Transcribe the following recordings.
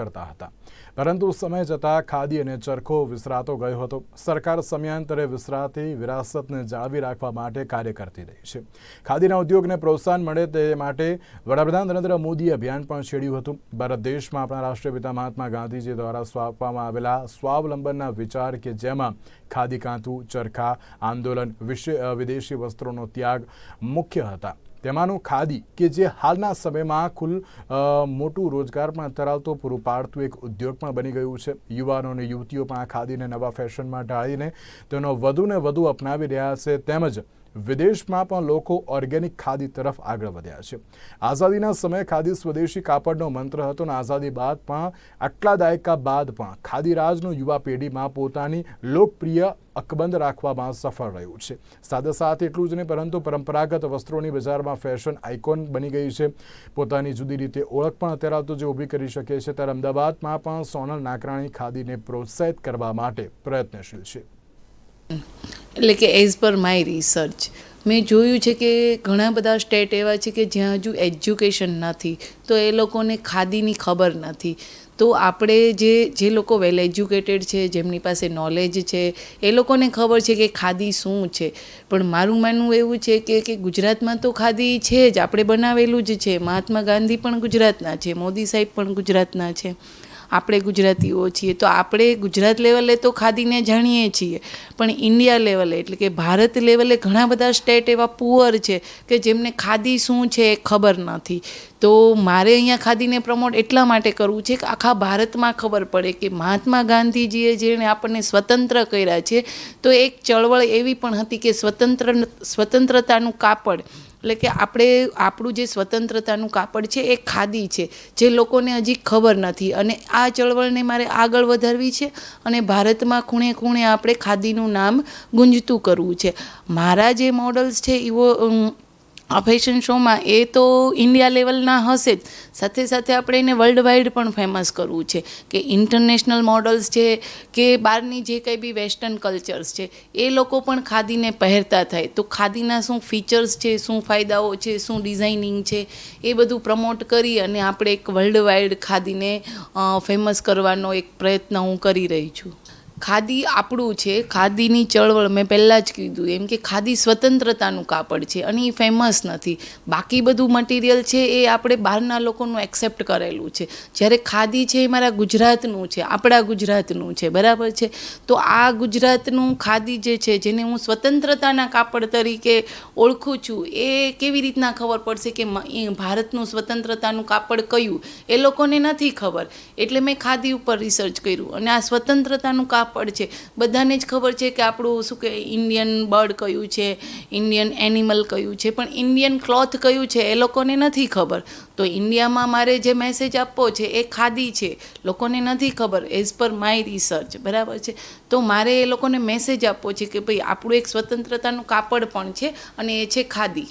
કરતા હતા. પરંતુ સમય જતાં ખાદી અને ચરખો વિસરાતો ગયો હતો. સરકાર સમયાંતરે વિસરાતી વિરાસતને જાળવી રાખવા માટે કાર્ય કરતી રહી છે. ખાદીના ઉદ્યોગને પ્રોત્સાહન મળે તે માટે વડાપ્રધાન નરેન્દ્ર મોદીએ અભિયાન પણ છેડ્યું હતું. ભારત દેશમાં આપણા રાષ્ટ્રપિતા મહાત્મા ગાંધીજી દ્વારા સ્વાપવામાં આવેલા સ્વાવલંબનના વિચાર કે જેમાં ખાદી કાંતુ, ચરખા આંદોલન વિશે વિદેશી વસ્ત્રોનો ત્યાગ મુખ્ય હતા. તેમાંનું ખાદી, કે જે હાલના સમયમાં કુલ મોટું રોજગાર પણ ધરાવતો, પૂરું પાડતું એક ઉદ્યોગ પણ બની ગયું છે. યુવાનો અને યુવતીઓ પણ આ ખાદીને નવા ફેશનમાં ઢાળીને તેનો વધુને વધુ અપનાવી રહ્યા છે. તેમજ વિદેશમાં પણ લોકો ઓર્ગેનિક ખાદી તરફ આગળ વધ્યા છે. આઝાદીના સમયે ખાદી સ્વદેશી કાપડનો મંત્ર હતો અને આઝાદી બાદ પણ, આટલા દાયકા બાદ પણ ખાદી રાજનું યુવા પેઢીમાં પોતાની લોકપ્રિય અકબંધ રાખવામાં સફળ રહ્યું છે. સાથે સાથે એટલું જ નહીં, પરંતુ પરંપરાગત વસ્ત્રોની બજારમાં ફેશન આઇકોન બની ગઈ છે. પોતાની જુદી રીતે ઓળખ પણ અત્યારે તો જે ઊભી કરી શકે છે, ત્યારે અમદાવાદમાં પણ સોનલ નાકરાણી ખાદીને પ્રોત્સાહિત કરવા માટે પ્રયત્નશીલ છે. એટલે કે એઝ પર માય રિસર્ચ મેં જોયું છે કે ઘણા બધા સ્ટેટ એવા છે કે જ્યાં હજુ એજ્યુકેશન નથી, તો એ લોકોને ખાદીની ખબર નથી. તો આપણે જે જે લોકો વેલ એજ્યુકેટેડ છે, જેમની પાસે નોલેજ છે, એ લોકોને ખબર છે કે ખાદી શું છે. પણ મારું માનવું એવું છે કે કે ગુજરાતમાં તો ખાદી છે જ, આપણે બનાવેલું જ છે. મહાત્મા ગાંધી પણ ગુજરાતના છે, મોદી સાહેબ પણ ગુજરાતના છે. આપણે ગુજરાતીઓ છીએ, તો આપણે ગુજરાત લેવલે તો ખાદીને જાણીએ છીએ. પણ ઇન્ડિયા લેવલે, એટલે કે ભારત લેવલે ઘણા બધા સ્ટેટ એવા પુઅર છે કે જેમને ખાદી શું છે એ ખબર નથી. તો મારે અહીંયા ખાદીને પ્રમોટ એટલા માટે કરવું છે કે આખા ભારતમાં ખબર પડે કે મહાત્મા ગાંધીજીએ જેણે આપણને સ્વતંત્ર કર્યા છે, તો એક ચળવળ એવી પણ હતી કે સ્વતંત્ર, સ્વતંત્રતાનું કાપડ એટલે કે આપણે આપણું જે સ્વતંત્રતાનું કાપડ છે એ ખાદી છે, જે લોકોને હજી ખબર નથી. અને આ ચળવળને મારે આગળ વધારવી છે અને ભારતમાં ખૂણે ખૂણે આપણે ખાદીનું નામ ગુંજતું કરવું છે. મારા જે મોડલ્સ છે એવો આ ફેશન શોમાં એ તો ઇન્ડિયા લેવલના હશે જ. સાથે સાથે આપણે એને વર્લ્ડ વાઇડ પણ ફેમસ કરવું છે કે ઇન્ટરનેશનલ મોડલ્સ છે, કે બહારની જે કંઈ બી વેસ્ટર્ન કલ્ચર્સ છે, એ લોકો પણ ખાદીને પહેરતા થાય. તો ખાદીના શું ફીચર્સ છે, શું ફાયદાઓ છે, શું ડિઝાઇનિંગ છે, એ બધું પ્રમોટ કરી અને આપણે એક વર્લ્ડ વાઇડ ખાદીને ફેમસ કરવાનો એક પ્રયત્ન હું કરી રહી છું. ખાદી આપણું છે, ખાદીની ચળવળ મેં પહેલાં જ કીધું. એમ કે ખાદી સ્વતંત્રતાનું કાપડ છે અને એ ફેમસ નથી. બાકી બધું મટીરિયલ છે એ આપણે બહારના લોકોનું એક્સેપ્ટ કરેલું છે. જ્યારે ખાદી છે એ મારા ગુજરાતનું છે, આપણા ગુજરાતનું છે, બરાબર છે? તો આ ગુજરાતનું ખાદી જે છે, જેને હું સ્વતંત્રતાના કાપડ તરીકે ઓળખું છું, એ કેવી રીતના ખબર પડશે કે ભારતનું સ્વતંત્રતાનું કાપડ કયું? એ લોકોને નથી ખબર. એટલે મેં ખાદી ઉપર રિસર્ચ કર્યું અને આ સ્વતંત્રતાનું કાપડ કાપડ છે બધાને જ ખબર છે કે આપણું શું કે ઇન્ડિયન બર્ડ કયું છે ઇન્ડિયન એનિમલ કયું છે, પણ ઇન્ડિયન ક્લોથ કયું છે એ લોકોને નથી ખબર. તો ઇન્ડિયામાં મારે જે મેસેજ આપવો છે એ ખાદી છે, લોકોને નથી ખબર. એઝ પર માય રિસર્ચ બરાબર છે? તો મારે એ લોકોને મેસેજ આપવો છે કે ભાઈ આપણું એક સ્વતંત્રતાનું કાપડ પણ છે અને એ છે ખાદી.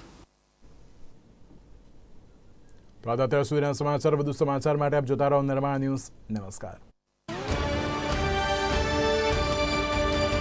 તો અત્યાર સુધીના સમાચાર, વધુ સમાચાર માટે આપ જોતા રહો નિર્માણ ન્યૂઝ. નમસ્કાર.